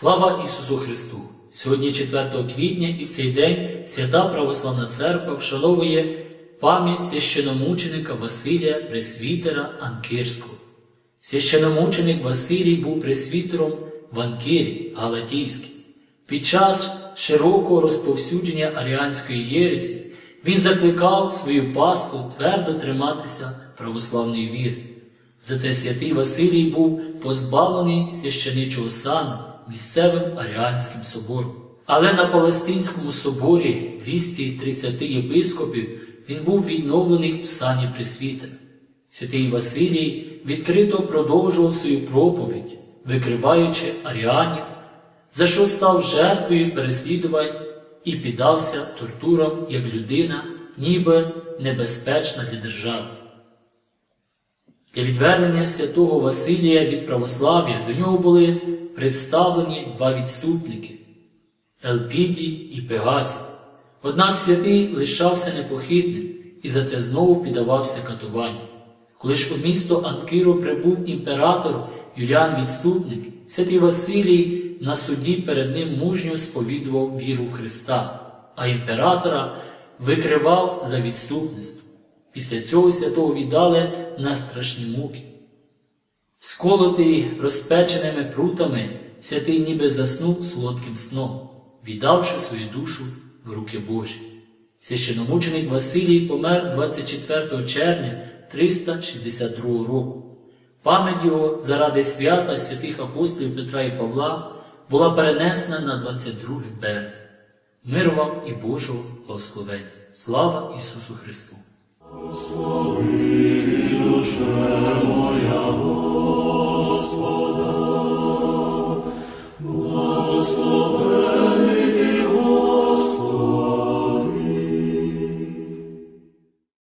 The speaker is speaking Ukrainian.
Слава Ісусу Христу! Сьогодні 4 квітня і в цей день Свята Православна Церква вшановує пам'ять священомученика Василія Пресвітера Анкирського. Священомученик Василій був пресвітером в Анкирі Галатійській. Під час широкого розповсюдження аріанської єресі він закликав свою паству твердо триматися православної віри. За це святий Василій був позбавлений священичого сану місцевим Аріанським собором. Але на Палестинському соборі 230 єпископів він був відновлений у сані пресвітера. Святий Василій відкрито продовжував свою проповідь, викриваючи аріанів, за що став жертвою переслідувань і піддався тортурам як людина, ніби небезпечна для держави. Для відвернення святого Василія від православ'я до нього були представлені два відступники Елпідій і Пегасій. Однак святий лишався непохитним і за це знову піддавався катуванню. Коли ж у місто Анкиру прибув імператор Юліан Відступник, святий Василій на суді перед ним мужньо сповідував віру в Христа, а імператора викривав за відступництво. Після цього святого віддали на страшні муки. Сколотий розпеченими прутами, святий ніби заснув солодким сном, віддавши свою душу в руки Божі. Священомученик Василій помер 24 червня 362 року. Пам'ять його заради свята святих апостолів Петра і Павла була перенесена на 22 березня. Мир вам і Божого благословення. Слава Ісусу Христу!